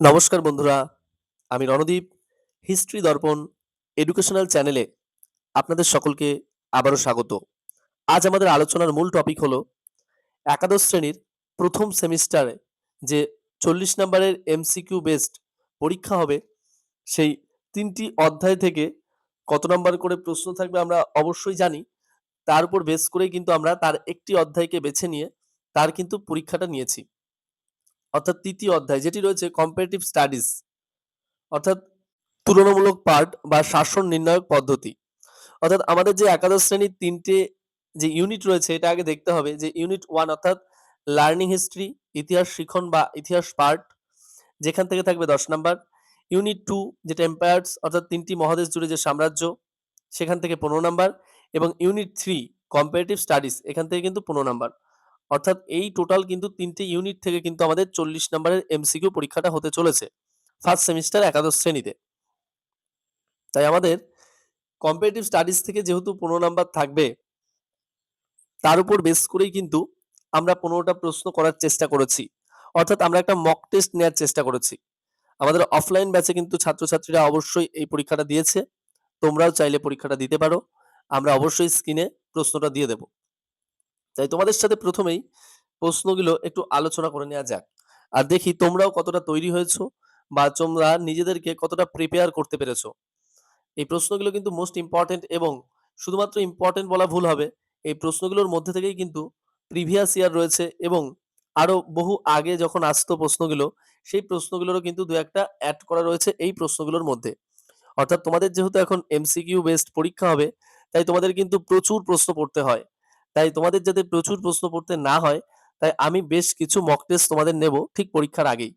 নমস্কার বন্ধুরা, আমি রণদীপ, হিস্ট্রি দর্পণ এডুকেশনাল চ্যানেলে আপনাদের সকলকে আবারও স্বাগত। আজ আমাদের আলোচনার মূল টপিক হলো একাদশ শ্রেণির প্রথম সেমিস্টারে যে চল্লিশ নম্বরের এমসিকিউ বেসড পরীক্ষা হবে, সেই তিনটি অধ্যায় থেকে কত নম্বর করে প্রশ্ন থাকবে আমরা অবশ্যই জানি। তার উপর বেস করেই কিন্তু আমরা তার একটি অধ্যায়কে বেছে নিয়ে তার কিন্তু পরীক্ষাটা নিয়েছি। অর্থাৎ তৃতীয় অধ্যায়, যেটি রয়েছে কম্পারেটিভ স্টাডিজ অর্থাৎ তুলনামূলক পার্ট বা শাসন নির্ণায়ক পদ্ধতি। অর্থাৎ আমাদের যে একাদশ শ্রেণির তিনটে যে ইউনিট রয়েছে, এটা আগে দেখতে হবে যে ইউনিট ওয়ান অর্থাৎ লার্নিং হিস্ট্রি ইতিহাস শিখন বা ইতিহাস পার্ট যেখান থেকে থাকবে দশ নাম্বার। ইউনিট টু যেটা এম্পায়ার্স অর্থাৎ তিনটি মহাদেশ জুড়ে যে সাম্রাজ্য, সেখান থেকে পনেরো নাম্বার। এবং ইউনিট থ্রি কম্পারেটিভ স্টাডিজ এখান থেকে কিন্তু পনেরো নাম্বার। অর্থাৎ এই টোটাল কিন্তু তিনটে ইউনিট থেকে কিন্তু আমাদের চল্লিশ নম্বরের এমসিকিউ পরীক্ষাটা হতে চলেছে ফার্স্ট সেমিস্টার একাদশ শ্রেণীতে। তাই আমাদের কম্পারেটিভ স্টাডিজ থেকে যেহেতু পনেরো নাম্বার থাকবে, তার উপর বেস করেই কিন্তু আমরা পনেরোটা প্রশ্ন করার চেষ্টা করেছি। অর্থাৎ আমরা একটা মক টেস্ট নেওয়ার চেষ্টা করেছি। আমাদের অফলাইন ব্যাচে কিন্তু ছাত্রছাত্রীরা অবশ্যই এই পরীক্ষাটা দিয়েছে, তোমরাও চাইলে পরীক্ষাটা দিতে পারো। আমরা অবশ্যই স্ক্রিনে প্রশ্নটা দিয়ে দেব। তাই তোমাদের সাথে প্রথমেই প্রশ্নগুলো একটু আলোচনা করে নেওয়া যাক। আর দেখি তোমরাও কতটা তৈরি হয়েছো বা তোমরা নিজেদেরকে কতটা প্রিপেয়ার করতে পেরেছ। এই প্রশ্নগুলো কিন্তু মোস্ট ইম্পর্টেন্ট এবং শুধুমাত্র ইম্পর্টেন্ট বলা ভুল হবে। এই প্রশ্নগুলোর মধ্যে থেকেই কিন্তু প্রিভিয়াস ইয়ার রয়েছে এবং আরও বহু আগে যখন আসতো প্রশ্নগুলো, সেই প্রশ্নগুলোরও কিন্তু দু একটা অ্যাড করা রয়েছে এই প্রশ্নগুলোর মধ্যে। অর্থাৎ তোমাদের যেহেতু এখন এমসিকিউ বেসড পরীক্ষা হবে, তাই তোমাদের কিন্তু প্রচুর প্রশ্ন পড়তে হয়। তাই তোমাদের যাতে প্রচুর প্রশ্ন পড়তে না হয়, তাই আমি বেশ কিছু মক টেস্ট তোমাদের নেব ঠিক পরীক্ষার আগেই।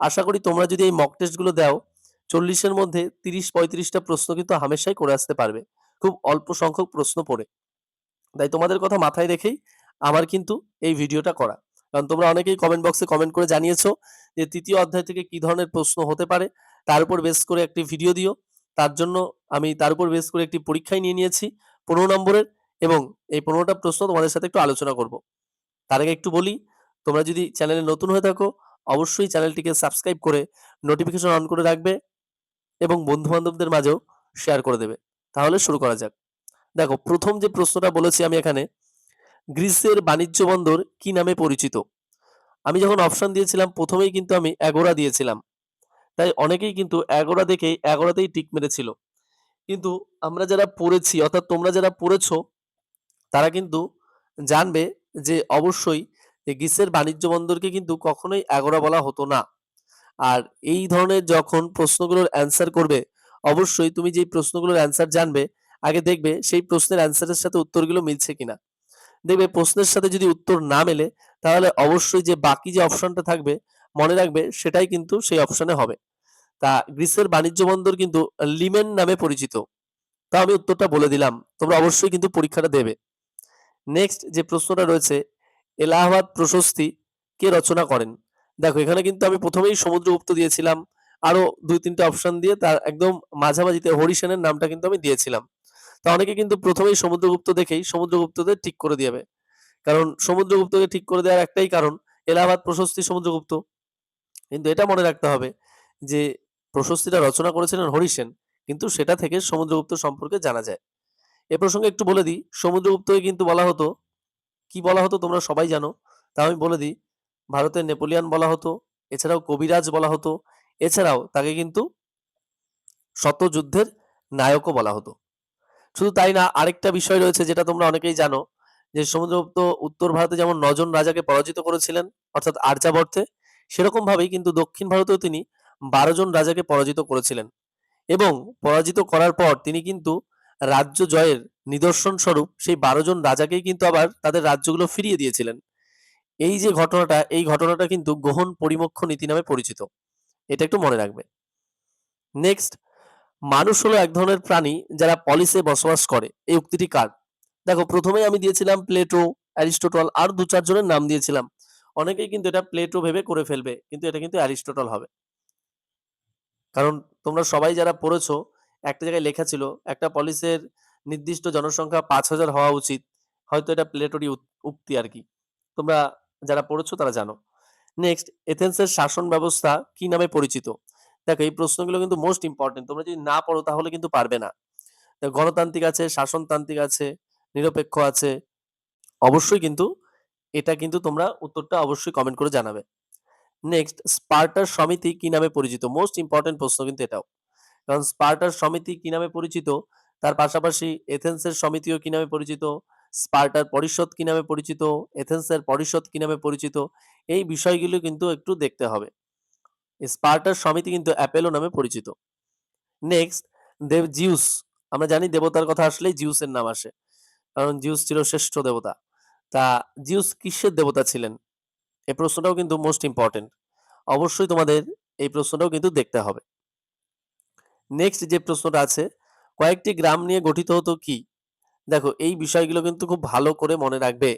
আশা করি তোমরা যদি এই মক টেস্টগুলো দাও, চল্লিশের মধ্যে তিরিশ পঁয়ত্রিশটা প্রশ্ন কিন্তু হামেশাই করে আসতে পারবে, খুব অল্প সংখ্যক প্রশ্ন পড়ে। তাই তোমাদের কথা মাথায় রেখেই আমার কিন্তু এই ভিডিওটা করা। কারণ তোমরা অনেকেই কমেন্ট বক্সে কমেন্ট করে জানিয়েছো যে তৃতীয় অধ্যায় থেকে কি ধরনের প্রশ্ন হতে পারে, তার উপর বেস করে একটি ভিডিও দিও। তার জন্য আমি তার উপর বেস করে একটি পরীক্ষায় নিয়ে নিয়েছি। পনেরো নম্বরের এবং এই পনেরোটা প্রশ্ন তোমাদের সাথে একটু আলোচনা করব। তার আগে একটু বলি, তোমরা যদি চ্যানেলে নতুন হয়ে থাকো, অবশ্যই চ্যানেলটিকে সাবস্ক্রাইব করে নোটিফিকেশন অন করে রাখবে এবং বন্ধু বান্ধবদের মাঝেও শেয়ার করে দেবে। তাহলে শুরু করা যাক। দেখো, প্রথম যে প্রশ্নটা বলেছি আমি এখানে গ্রিসের বাণিজ্য বন্দর কি নামে পরিচিত? আমি যখন অপশন দিয়েছিলাম, প্রথমেই কিন্তু আমি এগোরা দিয়েছিলাম। তাই অনেকেই কিন্তু এগোরা দেখে এগোরাতেই টিক মেরেছিল। কিন্তু আমরা যারা পড়েছি, অর্থাৎ তোমরা যারা পড়েছো তারা কিন্তু জানবে যে অবশ্যই যে গ্রিসের বাণিজ্য বন্দরকে কিন্তু কখনোই এগোরা বলা হতো না। আর এই ধরনের যখন প্রশ্নগুলোর অ্যান্সার করবে, অবশ্যই তুমি যেই প্রশ্নগুলোর অ্যান্সার জানবে, আগে দেখবে সেই প্রশ্নের অ্যান্সারের সাথে উত্তরগুলো মিলছে কিনা। দেখবে প্রশ্নের সাথে যদি উত্তর না মেলে, তাহলে অবশ্যই যে বাকি যে অপশনটা থাকবে, মনে রাখবে সেটাই কিন্তু সেই অপশনে হবে। তা গ্রিসের বাণিজ্য বন্দর কিন্তু লিমেন নামে পরিচিত। তা আমি উত্তরটা বলে দিলাম, তোমরা অবশ্যই কিন্তু পরীক্ষাটা দেবে। নেক্সট যে প্রশ্নটা রয়েছে, এলাহাবাদ প্রশস্তি কে রচনা করেন? দেখো, এখানে কিন্তু আমি প্রথমেই সমুদ্রগুপ্ত দিয়েছিলাম। আরও দুই তিনটে অপশন দিয়ে তার একদম মাঝামাঝিতে হরিসেনের নামটা কিন্তু আমি দিয়েছিলাম। তা অনেকে কিন্তু প্রথমেই সমুদ্রগুপ্ত দেখেই সমুদ্রগুপ্তদের ঠিক করে দিবে। কারণ সমুদ্রগুপ্তকে ঠিক করে দেওয়ার একটাই কারণ, এলাহাবাদ প্রশস্তি সমুদ্রগুপ্ত কিন্তু এটা মনে রাখতে হবে যে, প্রশস্তিটা রচনা করেছিলেন হরিসেন, কিন্তু সেটা থেকে সমুদ্রগুপ্ত সম্পর্কে জানা যায়। এ প্রসঙ্গে একটু বলে দিই, সমুদ্রগুপ্তকে কিন্তু বলা হতো, কি বলা হতো তোমরা সবাই জানো তা আমি বলে দিই, ভারতের নেপোলিয়ান বলা হতো, এছাড়াও কবিরাজ বলা হতো, এছাড়াও তাকে কিন্তু শতযুদ্ধের নায়কও বলা হতো। শুধু তাই না, আরেকটা বিষয় রয়েছে যেটা তোমরা অনেকেই জানো, যে সমুদ্রগুপ্ত উত্তর ভারতে যেমন নজন রাজাকে পরাজিত করেছিলেন, অর্থাৎ আর্যাবর্তে সেরকম ভাবেই কিন্তু দক্ষিণ ভারতেও তিনি বারো জন রাজাকে পরাজিত করেছিলেন। এবং পরাজিত করার পর তিনি কিন্তু রাজ্য জয়ের নিদর্শন স্বরূপ সেই বারো জন রাজাকেই কিন্তু আবার তাদের রাজ্যগুলো ফিরিয়ে দিয়েছিলেন। এই যে ঘটনাটা, এই ঘটনাটা কিন্তু গ্রহণ পরিমক্ষ নীতি নামে পরিচিত। এটা একটু মনে রাখবে। নেক্সট মানুষ হলো এক ধরনের প্রাণী যারা পলিসে বসবাস করে। এই উক্তিটি কার? দেখো, প্রথমেই আমি দিয়েছিলাম প্লেটো, অ্যারিস্টোটল, আর দু চারজনের নাম দিয়েছিলাম। অনেকেই কিন্তু এটা প্লেটো ভেবে করে ফেলবে, কিন্তু এটা কিন্তু অ্যারিস্টোটল হবে। কারণ তোমরা সবাই যারা পড়েছো একটা জায়গায় লেখা ছিল, একটা পলিসের নির্দিষ্ট জনসংখ্যা পাঁচ হাজার হওয়া উচিত। হয়তো এটা প্লেটোরই উক্তি আর কি। তোমরা যারা পড়েছো তারা জানো। নেক্সট এথেন্সের শাসন ব্যবস্থা কি নামে পরিচিত? দেখো, এই প্রশ্নগুলো কিন্তু মোস্ট ইম্পর্টেন্ট তোমরা যদি না পড়ো তাহলে কিন্তু পারবে না। গণতান্ত্রিক আছে, শাসনতান্ত্রিক আছে, নিরপেক্ষ আছে, অবশ্যই কিন্তু এটা কিন্তু তোমরা উত্তরটা অবশ্যই কমেন্ট করে জানাবে। নেক্সট স্পার্টার সমিতি কি নামে পরিচিত? মোস্ট ইম্পর্টেন্ট প্রশ্ন কিন্তু এটাও। কারণ স্পার্টার সমিতি কি নামে পরিচিত? তার পাশাপাশি এথেন্সের সমিতিও কি নামে পরিচিত? স্পার্টার পরিষদ কি নামে পরিচিত? এথেন্সের পরিষদ কি নামে পরিচিত? এই বিষয়গুলো কিন্তু একটু দেখতে হবে। স্পার্টার সমিতি কিন্তু অ্যাপেলো নামে পরিচিত। নেক্সট, দেব জিউস। আমরা জানি দেবতার কথা আসলেই জিউসের নাম আসে। কারণ জিউস ছিল শ্রেষ্ঠ দেবতা। তা জিউস কিসের দেবতা ছিলেন? এই প্রশ্নটাও কিন্তু মোস্ট ইম্পর্টেন্ট অবশ্যই তোমাদের এই প্রশ্নটাও কিন্তু দেখতে হবে। নেক্সট যে প্রশ্নটা আছে, কয়েকটি গ্রাম নিয়ে গঠিত হতো কি? দেখো, এই বিষয়গুলো কিন্তু খুব ভালো করে মনে রাখবে।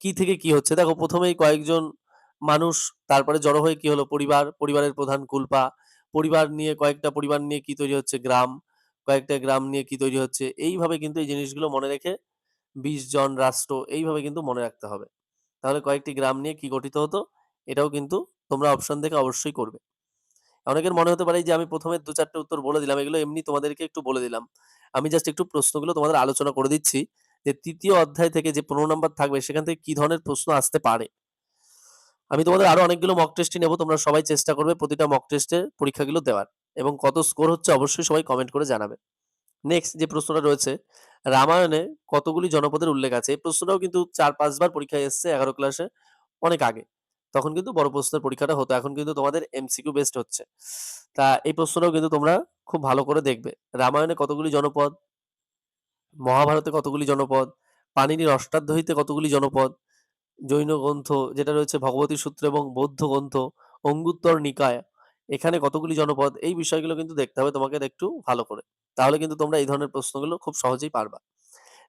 কি থেকে কি হচ্ছে? দেখো, প্রথমেই কয়েকজন মানুষ, তারপরে জড়ো হয়ে কি হলো? পরিবার, পরিবারের প্রধান কুলপা। পরিবার নিয়ে, কয়েকটা পরিবার নিয়ে কি তৈরি হচ্ছে? গ্রাম। কয়েকটা গ্রাম নিয়ে কি তৈরি হচ্ছে? এইভাবে কিন্তু এই জিনিসগুলো মনে রেখে বিশ জন রাষ্ট্র এইভাবে কিন্তু মনে রাখতে হবে। তাহলে কয়েকটি গ্রাম নিয়ে কি গঠিত হতো? এটাও কিন্তু তোমরা অপশন দেখে অবশ্যই করবে। অনেকের মনে হতে পারে যে আমি প্রথমে দু চারটে উত্তর বলে দিলাম, এগুলো এমনি তোমাদেরকে একটু বলে দিলাম। আমি জাস্ট একটু প্রশ্নগুলো তোমাদের আলোচনা করে দিচ্ছি, যে তৃতীয় অধ্যায় থেকে যে পনেরো নম্বর থাকবে, সেখান থেকে কি ধরনের প্রশ্ন আসতে পারে? আমি তোমাদের আরও অনেকগুলো মক টেস্টই নেব, তোমরা সবাই চেষ্টা করবে প্রতিটা মক টেস্টে পরীক্ষাগুলো দেওয়ার, এবং কত স্কোর হচ্ছে অবশ্যই সবাই কমেন্ট করে জানাবে। নেক্সট যে প্রশ্নটা রয়েছে, রামায়ণে কতগুলি জনপদের উল্লেখ আছে? এই প্রশ্নটাও কিন্তু চার পাঁচবার পরীক্ষায় এসছে এগারো ক্লাসে অনেক আগে। তখন কিন্তু বড় প্রশ্নের পরীক্ষাটা হতো। এখন কিন্তু তোমাদের এমসিকিউ বেসড হচ্ছে। তা এই প্রশ্নটাও কিন্তু তোমরা খুব ভালো করে দেখবে। রামায়ণে কতগুলি জনপদ? মহাভারতে কতগুলি জনপদ? পানিনির অষ্টাধ্যায়ীতে কতগুলি জনপদ? জৈন গ্রন্থ যেটা রয়েছে ভগবতী সূত্র এবং বৌদ্ধ গ্রন্থ, অঙ্গুত্তর নিকায়, এখানে কতগুলি জনপদ? এই বিষয়গুলো কিন্তু দেখতে হবে তোমাকে একটু ভালো করে। তাহলে কিন্তু তোমরা এই ধরনের প্রশ্নগুলো খুব সহজেই পারবা।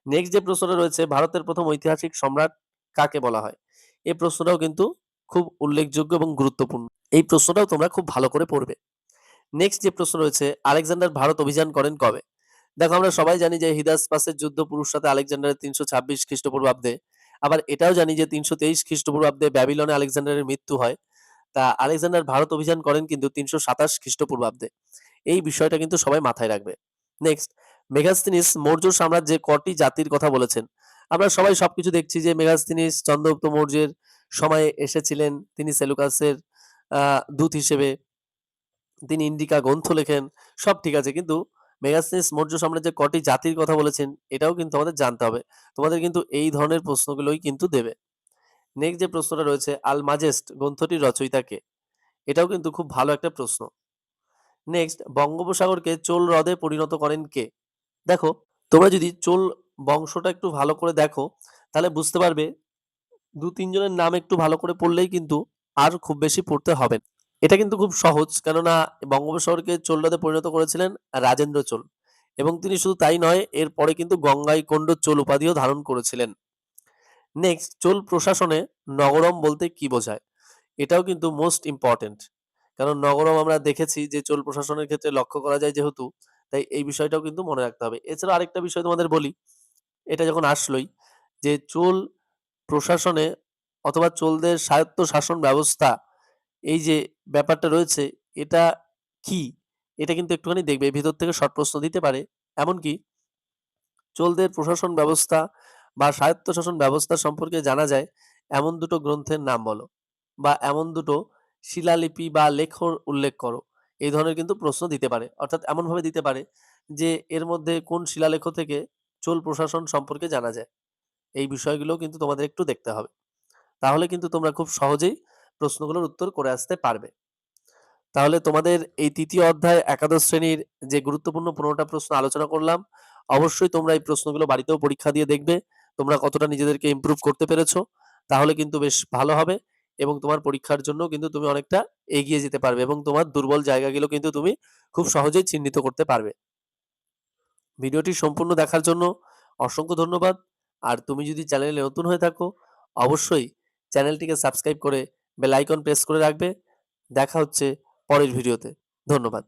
নেক্সট যে প্রশ্নটা রয়েছে, ভারতের প্রথম ঐতিহাসিক সম্রাট কাকে বলা হয়? এই প্রশ্নটাও কিন্তু খুব উল্লেখযোগ্য এবং গুরুত্বপূর্ণ। এই প্রশ্নটাও তোমরা খুব ভালো করে পড়বে। নেক্সট যে প্রশ্ন রয়েছে, আলেকজান্ডার ভারত অভিযান করেন কবে? দেখো, আমরা সবাই জানি যে হিদাস পাসের যুদ্ধ পুরুষ সাথে আলেকজান্ডারের তিনশো ছাব্বিশ খ্রিস্টপূর্বাব্দে, আবার এটাও জানি যে তিনশো তেইশ খ্রিস্টপূর্বাব্দে ব্যাবিলনে আলেকজান্ডারের মৃত্যু হয়। তা আলেকজান্ডার ভারত অভিযান করেন কিন্তু তিনশো সাতাশ খ্রিস্টপূর্বাব্দে। এই বিষয়টা কিন্তু সবাই মাথায় রাখবে। নেক্সট মেগাস্তিনিস মৌর্য সাম্রাজ্যে কটি জাতির কথা বলেছেন। আমরা সবাই সবকিছু দেখছি যে মেগাস্তিনিস, চন্দ্রগুপ্ত মৌর্যের সময়ে এসেছিলেন। তিনি সেলুকাসের দূত হিসেবে। তিনি ইন্ডিকা গ্রন্থ লেখেন, সব ঠিক আছে। কিন্তু মেগাস্তিনিস মৌর্য সাম্রাজ্যের কটি জাতির কথা বলেছেন, এটাও কিন্তু আমাদের জানতে হবে। তোমাদের কিন্তু এই ধরনের প্রশ্নগুলোই কিন্তু দেবে। নেক্সট যে প্রশ্নটা রয়েছে, আল মাজেস্ট গ্রন্থটির রচয়িতা কে? এটাও কিন্তু খুব ভালো একটা প্রশ্ন। নেক্সট বঙ্গোপসাগরকে চোল হ্রদে পরিণত করেন কে? দেখো, তোমরা যদি চোল বংশটা একটু ভালো করে দেখো, তাহলে বুঝতে পারবে দু তিনজনের নাম একটু ভালো করে পড়লেই কিন্তু আর খুব বেশি পড়তে হবে। এটা কিন্তু খুব সহজ, কেননা বঙ্গোপসাগরকে চোল হ্রদে পরিণত করেছিলেন রাজেন্দ্র চোল এবং তিনি শুধু তাই নয় এরপরে কিন্তু গঙ্গাইকোন্ড চোল উপাধিও ধারণ করেছিলেন। নেক্সট চোল প্রশাসনে নগরম বলতে কি বোঝায়? এটাও কিন্তু মোস্ট ইম্পর্টেন্ট কারণ নগরম আমরা দেখেছি যে চোল প্রশাসনের ক্ষেত্রে লক্ষ্য করা যায় যেহেতু, তাই এই বিষয়টাও কিন্তু মনে রাখতে হবে। এছাড়া আরেকটা বিষয় তোমাদের বলি, এটা যখন আসলোই যে চোল প্রশাসনে অথবা চোলদের স্বায়ত্ত শাসন ব্যবস্থা, এই যে ব্যাপারটা রয়েছে, এটা কি? এটা কিন্তু একটুখানি দেখবে, ভিতর থেকে শর্ট প্রশ্ন দিতে পারে। এমনকি চোলদের প্রশাসন ব্যবস্থা বা স্বায়ত্তশাসন ব্যবস্থা সম্পর্কে জানা যায়, এমন দুটো গ্রন্থের নাম বলো বা এমন দুটো শিলালিপি বা লেখর উল্লেখ করো। এই ধরনের কিন্তু প্রশ্ন দিতে পারে, অর্থাৎ এমনভাবে দিতে পারে যে এর মধ্যে কোন শিলালেখ থেকে চোল প্রশাসন সম্পর্কে জানা যায়। এই বিষয়গুলো কিন্তু তোমাদের একটু দেখতে হবে। তাহলে কিন্তু তোমরা খুব সহজেই প্রশ্নগুলোর উত্তর করে আসতে পারবে। তাহলে তোমাদের এই তৃতীয় অধ্যায় একাদশ শ্রেণির যে গুরুত্বপূর্ণ পনেরোটা প্রশ্ন আলোচনা করলাম, অবশ্যই তোমরা এই প্রশ্নগুলো বাড়িতেও পরীক্ষা দিয়ে দেখবে, তোমরা কতটা নিজেদেরকে ইমপ্রুভ করতে পেরেছ, তাহলে কিন্তু বেশ ভালো হবে এবং তোমার পরীক্ষার জন্য কিন্তু তুমি অনেকটা এগিয়ে যেতে পারবে এবং তোমার দুর্বল জায়গাগুলো কিন্তু তুমি খুব সহজেই চিহ্নিত করতে পারবে। ভিডিওটি সম্পূর্ণ দেখার জন্য অসংখ্য ধন্যবাদ। আর তুমি যদি চ্যানেলে নতুন হয়ে থাকো, অবশ্যই চ্যানেলটিকে সাবস্ক্রাইব করে বেল আইকন প্রেস করে রাখবে। দেখা হচ্ছে পরের ভিডিওতে ধন্যবাদ।